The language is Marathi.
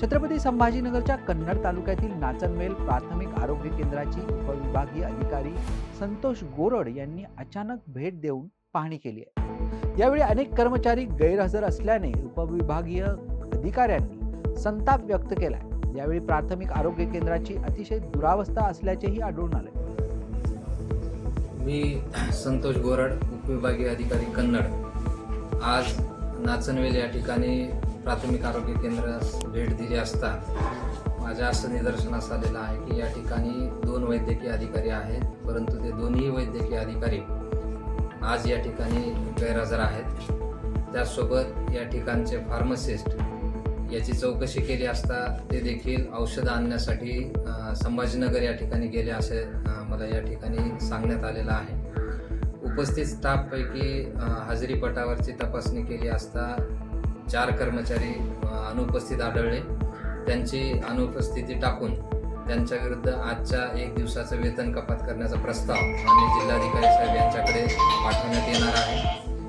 छत्रपती संभाजीनगरच्या कन्नड तालुक्यातील नाचनवेल प्राथमिक आरोग्य केंद्राची उपविभागीय अधिकारी संतोष गोरड यांनी अचानक भेट देऊन पाहणी केली आहे. यावेळी अनेक कर्मचारी गैरहजर असल्याने उपविभागीय अधिकाऱ्यांनी संताप व्यक्त केला यावेळी प्राथमिक आरोग्य केंद्राची अतिशय दुरावस्था असल्याचेही आढळून आले. मी संतोष गोरड उपविभागीय अधिकारी कन्नड. आज नाचनवेल या ठिकाणी प्राथमिक आरोग्य केंद्रास भेट दिली असता माझ्या असं निदर्शनास आलेलं आहे की या ठिकाणी दोन वैद्यकीय अधिकारी आहेत परंतु ते दोन्ही वैद्यकीय अधिकारी आज या ठिकाणी गैरहजर आहेत. त्याचसोबत या ठिकाणचे फार्मसिस्ट याची चौकशी केली असता ते देखील औषधं आणण्यासाठी संभाजीनगर या ठिकाणी गेले असे मला या ठिकाणी सांगण्यात आलेलं आहे. उपस्थित स्टाफपैकी अ, हजेरी पटावरची तपासणी केली असता चार कर्मचारी अनुपस्थित आढळले. त्यांची अनुपस्थिती टाकून त्यांच्याविरुद्ध आजच्या एक दिवसाचं वेतन कपात करण्याचा प्रस्ताव आम्ही जिल्हाधिकारी साहेब यांच्याकडे पाठवला